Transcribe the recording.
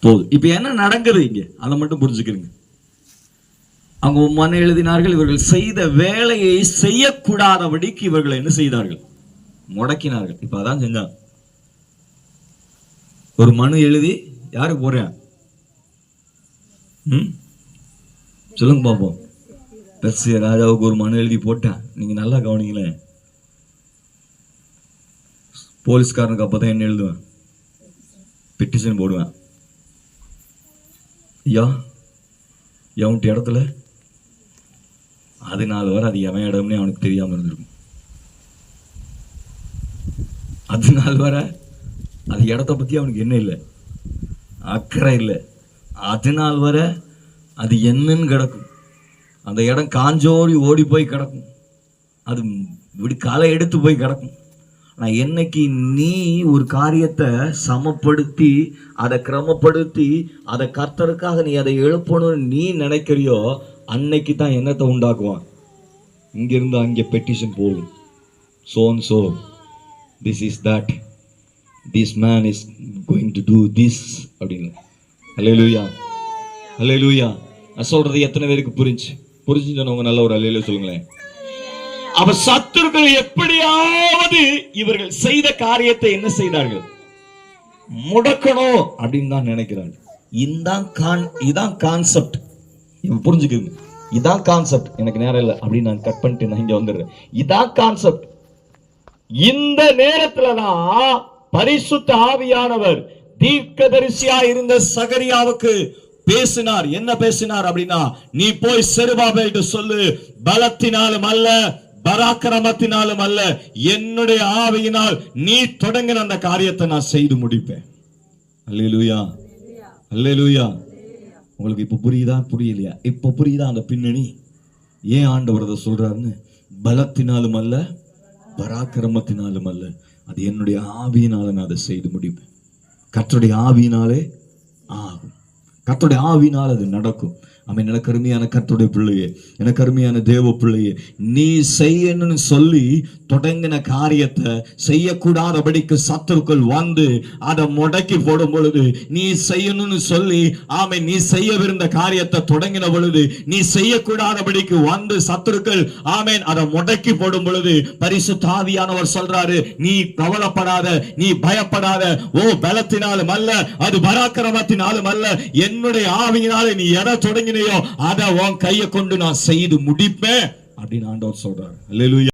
போகுது. இப்ப என்ன நடக்குது இங்க? அதை மட்டும் புரிஞ்சுக்கிறீங்க அவங்க மன எழுதினார்கள் இவர்கள் செய்த வேலையை செய்யக்கூடாதபடிக்கு இவர்கள் என்ன செய்தார்கள்? முடக்கினார்கள். இப்ப அதான் செஞ்சாங்க. ஒரு மனு எழுதி யாருக்கு போறேன் சொல்லுங்க பாப்போம். பெர்சிய ராஜாவுக்கு ஒரு மனு எழுதி போட்டேன். நீங்க நல்லா கவனிங்களேன் போலீஸ்காரனுக்கு அப்பதான் என்ன எழுதுவேன்? பெட்டிஷன் போடுவேன். ஐயா எவன்ட்டு இடத்துல? அது நாள் வரை அது எவன் இடம்னே அவனுக்கு தெரியாமல் இருந்திருக்கும். அது நாள் வர அது இடத்த பற்றி அவனுக்கு என்ன இல்லை? அக்கறை இல்லை. அது நாள் வர அது என்னன்னு கிடக்கும். அந்த இடம் காஞ்சோரி ஓடி போய் கிடக்கும். அது விடு களை எடுத்து போய் கிடக்கும். ஆனால் என்னைக்கு நீ ஒரு காரியத்தை சமப்படுத்தி அதை கிரமப்படுத்தி அதை கர்த்தருக்காக நீ அதை எழுப்பணும்னு நீ நினைக்கிறியோ அன்னைக்கு தான் என்னத்தை உண்டாக்குவான்? இங்கிருந்து அங்கே பெட்டிஷன் போகும் zone so this is that this man is going to do this அப்படின்னு. அல்லேலூயா லூயா நான் சொல்கிறது எத்தனை பேருக்கு புரிஞ்சு? புரிஞ்சு சொன்னவங்க நல்ல ஒரு அலையில சொல்லுங்களேன். அவ சத்துருக்கள் எப்படியாவது இவர்கள் செய்த காரியத்தை என்ன செய்தார்கள்? முடக்கணும் அப்படின்னு தான் நினைக்கிறாங்க. இதான் கான் இதான் கான்செப்ட் இவன் புரிஞ்சுக்குங்க. இதான் கான்செப்ட் எனக்கு நேரம் இல்லை. அப்படின்னு நான் கட் பண்ணிட்டு நான் இங்க வந்துடுறேன். இதான் கான்செப்ட் இந்த நேரத்துல தான் பரிசுத்த ஆவியானவர் தீர்க்கதரிசியா இருந்த சகரியாவுக்கு பேசினார். என்ன பேசினார் அப்படின்னா நீ போய் செருபாபேல்ட்டு சொல்லு. பலத்தினாலும் அல்ல பராக்கிரமத்தினாலும் அல்ல என்னுடைய ஆவியினால் நீ தொடங்கின அந்த காரியத்தை நான் செய்து முடிப்பேன். அல்லேலூயா. அல்லேலூயா. உங்களுக்கு இப்ப புரியுதா? புரியலையா? இப்ப புரியுதா அந்த பின்னணி? ஏன் ஆண்டவர் அதை சொல்றாருன்னு? பலத்தினாலும் அல்ல பராக்கிரமத்தினாலும் அல்ல. அது என்னுடைய ஆவியினால நான் அதை செய்து முடிப்பேன். கர்த்தருடைய ஆவியினாலே ஆகும். கர்த்தருடைய ஆவினால் அது நடக்கும். அவன் எனக்கு அருமையான கத்துடைய பிள்ளையே எனக்கு அருமையான தேவ பிள்ளையே நீ செய்யணும்னு சொல்லி தொடங்கின காரியத்தை செய்யக்கூடாதபடிக்கு சத்துருக்கள் வந்து அதை முடக்கி போடும் பொழுது நீ செய்யணும்னு சொல்லி ஆமை நீ செய்யவிருந்த காரியத்தை தொடங்கின பொழுது நீ செய்யக்கூடாதபடிக்கு வந்து சத்துருக்கள் ஆமேன் அதை முடக்கி போடும் பொழுது பரிசு தாவியானவர் சொல்றாரு நீ கவலைப்படாத நீ பயப்படாத ஓ பலத்தினாலும் அல்ல அது பராக்கிரமத்தினாலும் அல்ல என்னுடைய ஆவியினாலே நீ எதை தொடங்கின இல்லையோ அதை உன் கையை கொண்டு நான் செய்து முடிப்பேன் அப்படின்னு ஆண்டவர் சொல்றாரு. அல்லேலூயா